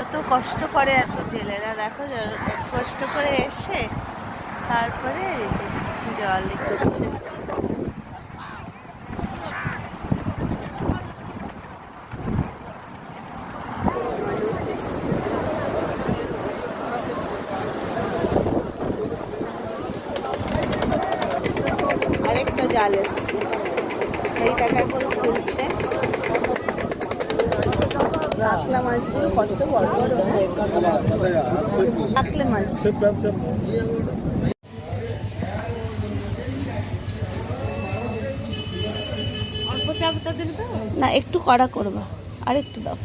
এত কষ্ট করে এত জেলেরা দেখো কষ্ট করে এসে তারপরে জল করছে এসছে এই টাকা খুলছে কাতলা মাছগুলো কত বড় বড়? মাছ। না একটু কড়া করবা। আর একটু দাও।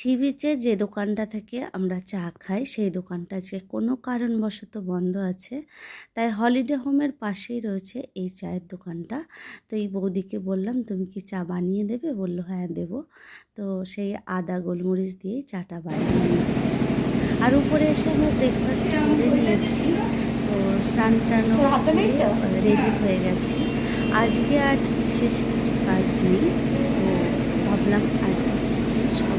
সি বিচে যে দোকানটা থেকে আমরা চা খাই সেই দোকানটা আজকে কোনো কারণবশত বন্ধ আছে। তাই হলিডে হোমের পাশেই রয়েছে এই চায়ের দোকানটা। তো এই বৌদিকে বললাম তুমি কি চা বানিয়ে দেবে? বলল হ্যাঁ দেবো। তো সেই আদা গোলমরিচ দিয়ে চাটা বানিয়ে নিয়েছি। আর উপরে এসে আমরা ব্রেকফাস্ট করে নিয়েছি। তো স্নান টানও রেডি হয়ে গেছি। আজকে আর বিশেষ কিছু কাজ নেই। তো ভাবলাম আজকে সব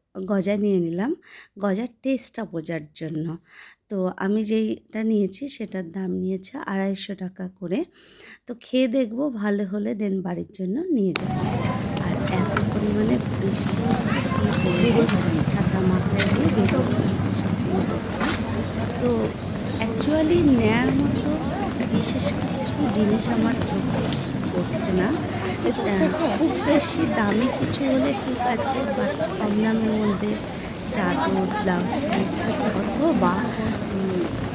গজা নিয়ে নিলাম। গজার টেস্টটা বোঝার জন্য। তো আমি যেইটা নিয়েছি সেটার দাম নিয়েছে আড়াইশো টাকা করে। তো খেয়ে দেখব, ভালো হলে দেন বাড়ির জন্য নিয়ে যাব। আর এত পরিমাণে বৃষ্টি মাথায় দিয়ে। তো অ্যাকচুয়ালি নেয়ার মতো বিশেষ কিছু জিনিস আমার চোখে পড়ছে না। খুব বেশি দামি কিছু হলে ঠিক আছে কম দামের মধ্যে চাদর ব্লাউজ পিস বা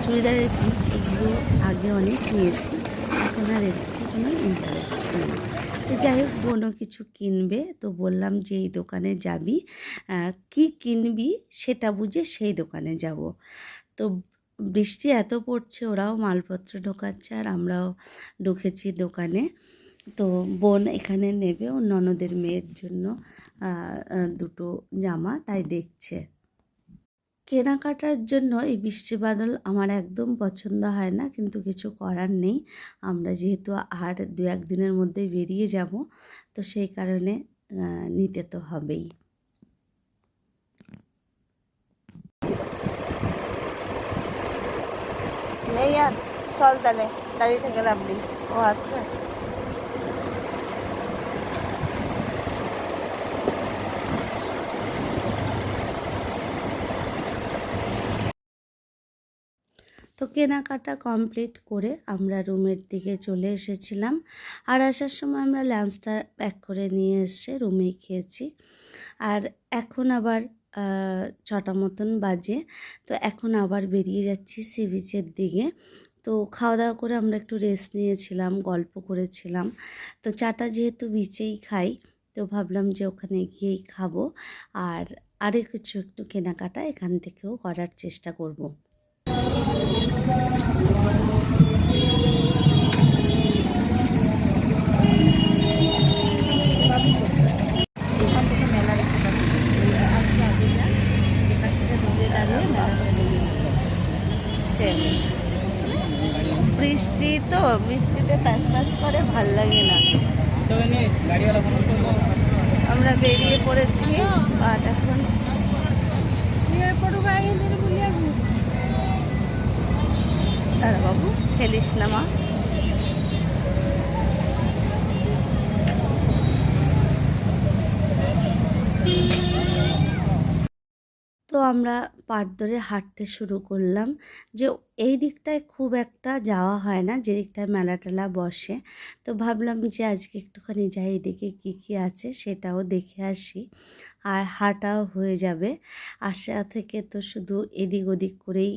চুড়িদারের পিস এগুলো আগে অনেক নিয়েছি, এখন আর প্রতি কোনো ইন্টারেস্ট নেই। তো যাই হোক, বোনও কিছু কিনবে, তো বললাম যে এই দোকানে যাবি কি কিনবি সেটা বুঝে সেই দোকানে যাব। তো বৃষ্টি এত পড়ছে, ওরাও মালপত্র ঢোকাচ্ছে, আর আমরাও ঢুকেছি দোকানে। তো বোন এখানে নেবে ও ননদের মেয়ের জন্য দুটো জামা, তাই দেখছে। কেনাকাটার জন্য এই বৃষ্টি বাদল আমার একদম পছন্দ হয় না, কিন্তু কিছু করার নেই। আমরা যেহেতু আর দু একদিনের মধ্যে বেরিয়ে যাব, তো সেই কারণে নিতে তো হবেই। নেই আর, চল তাহলে দাঁড়িয়ে লাভ নেই। ও আচ্ছা। তো কেনাকাটা কমপ্লিট করে আমরা রুমের দিকে চলে এসেছিলাম। আর আসার সময় আমরা লাঞ্চটা প্যাক করে নিয়ে এসে রুমেই খেয়েছি। আর এখন আবার ছটা মতন বাজে। তো এখন আবার বেরিয়ে যাচ্ছি সি বিচের দিকে। তো খাওয়া দাওয়া করে আমরা একটু রেস্ট নিয়েছিলাম, গল্প করেছিলাম। তো চাটা যেহেতু বিচেই খাই, তো ভাবলাম যে ওখানে গিয়েই খাব। আর আরও কিছু একটু কেনাকাটা এখান থেকেও করার চেষ্টা করব। বৃষ্টি তো বৃষ্টিতে প্যাস প্যাস করে ভালো লাগে না। আমরা বেরিয়ে পড়েছি আর এখন araba bu. Felişnama. আমরা পাট ধরে হাঁটতে শুরু করলাম যে এই দিকটায় খুব একটা যাওয়া হয় না যে দিকটায় মেলা টেলা বসে। তো ভাবলাম যে আজকে একটুখানি যাই এদিকে কী কী আছে সেটাও দেখে আসি। আর হাঁটাও হয়ে যাবে। আশা থেকে তো শুধু এদিক ওদিক করেই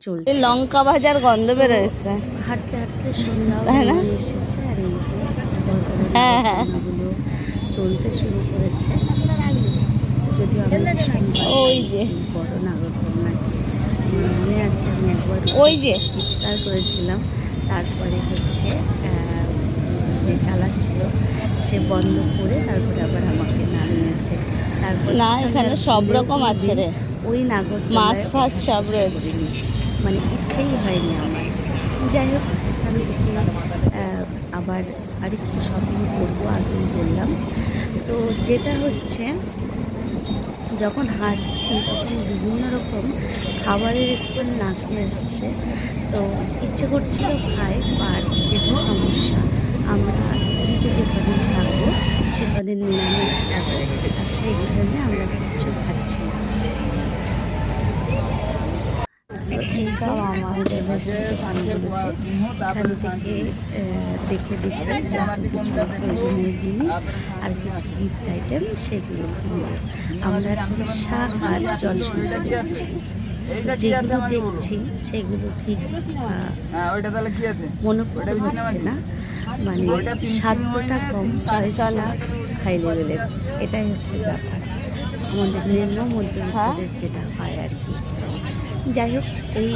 চলছে। লঙ্কা ভাজার গন্ধ বেরোচ্ছে হাঁটতে হাঁটতে সন্ধ্যাও? হয়ে এসেছে। আর এই যে হ্যাঁ, হ্যাঁ। চলতে শুরু করেছে। ওই যে। মনে আছে আমি একবার ওই যে। চিৎকার করেছিলাম তারপরে হচ্ছে যে চালাচ্ছিল সে বন্ধ করে তারপরে আবার আমাকে নামিয়েছে তারপর না, এখানে সব রকম আছে রে। ওই নাগর মাছ ফাছ সব রয়েছে মানে ইচ্ছেই হয়নি আমার যাই হোক আহ, আবার আরেকটু শপিং করব আগেই বললাম তো যেটা হচ্ছে যখন হাঁটছি তখন বিভিন্ন রকম খাবারের স্মেল নাকে এসছে। তো ইচ্ছে করছিল খাই আর যেটা সমস্যা, আমরা কিন্তু যে কদিন থাকব সে কদিন নিরামিষ থাকবে আর সেই কারণে আমরা কিছু খাচ্ছি না। থেকে দেখে দেখে জিনিস আর আইটেম সেগুলো আমরা আর জল দেখছি সেগুলো ঠিক মনে করতে না মানে সাতটা কম চয়েসটা হাই লেভেলের এটাই হচ্ছে ব্যাপার আমাদের নিম্ন মধ্যবিত্তদের যেটা হয়। আর কি যাই হোক এই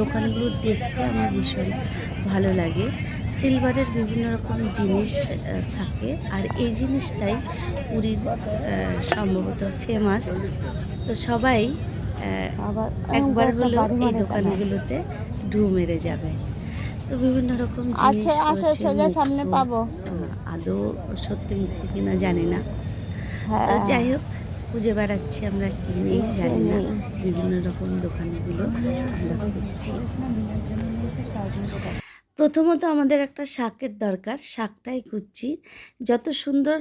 দোকানগুলো দেখতে আমার ভীষণ ভালো লাগে। সিলভারের বিভিন্ন রকম জিনিস থাকে। আর এই জিনিসটাই পুরীর সম্ভবত ফেমাস তো সবাই আবার একবার হলেও এই দোকানগুলোতে ঢু মেরে যাবে। তো বিভিন্ন রকম আসো সোজা সামনে পাবো। আদৌ সত্যি মুক্তি কিনা জানি না। তো হ্যাঁ। যাই হোক খুঁজে বেড়াচ্ছি আমরা কিনে জানি না। বিভিন্ন রকম দোকানগুলো আমরা প্রথমত আমাদের একটা শাকের দরকার, শাকটাই খুঁজছি। যত সুন্দর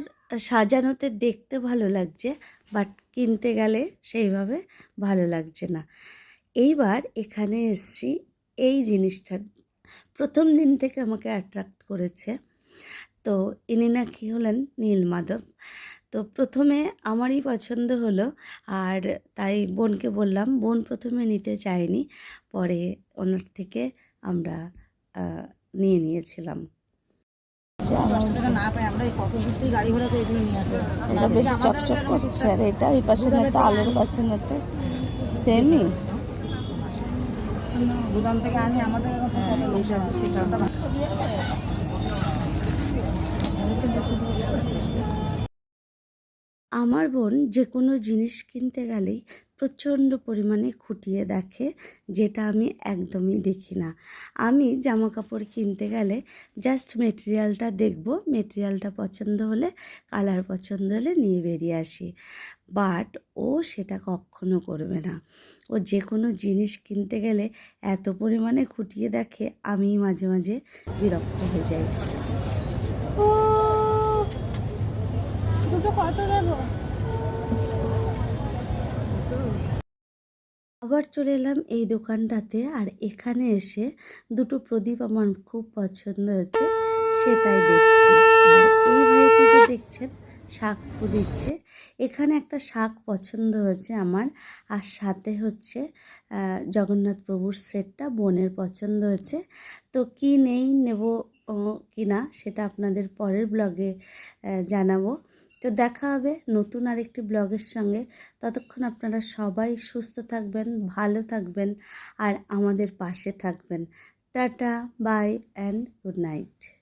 সাজানোতে দেখতে ভালো লাগছে, বাট কিনতে গেলে সেইভাবে ভালো লাগছে না। এইবার এখানে এসছি, এই জিনিসটা প্রথম দিন থেকে আমাকে অ্যাট্রাক্ট করেছে। তো ইনি নাকি হলেন নীল মাধব তো প্রথমে আমারই পছন্দ হলো আর তাই বোনকে বললাম, বোন প্রথমে নিতে চায়নি, পরে ওনার থেকে আমরা নিয়ে নিয়েছিলাম। এটা বেশি চকচক করছে এটা ওই সেমই আমার বোন যে কোনো জিনিস কিনতে গেলেই প্রচণ্ড পরিমাণে খুঁটিয়ে দেখে, যেটা আমি একদমই দেখি না। আমি জামা কাপড় কিনতে গেলে জাস্ট মেটেরিয়ালটা দেখব মেটেরিয়ালটা পছন্দ হলে কালার পছন্দ হলে নিয়ে বেরিয়ে আসি। বাট ও সেটা কখনো করবে না। ও যে কোনো জিনিস কিনতে গেলে এত পরিমাণে খুঁটিয়ে দেখে আমি মাঝে মাঝে বিরক্ত হয়ে যাই। আবার চলে এলাম এই দোকানটাতে, আর এখানে এসে দুটো প্রদীপ আমার খুব পছন্দ হয়েছে, সেটাই দেখছি। আর এই ভাইটি যে দেখছেন, শাক দিচ্ছে এখানে একটা শাক পছন্দ হয়েছে আমার, আর সাথে হচ্ছে জগন্নাথ প্রভুর সেটটা বোনের পছন্দ হয়েছে। তো কি নেই, নেব কি না সেটা আপনাদের পরের ব্লগে জানাব। তো দেখা হবে নতুন আরেকটি ব্লগের সঙ্গে। ততক্ষণ আপনারা সবাই সুস্থ থাকবেন, ভালো থাকবেন আর আমাদের পাশে থাকবেন। Tata bye and good night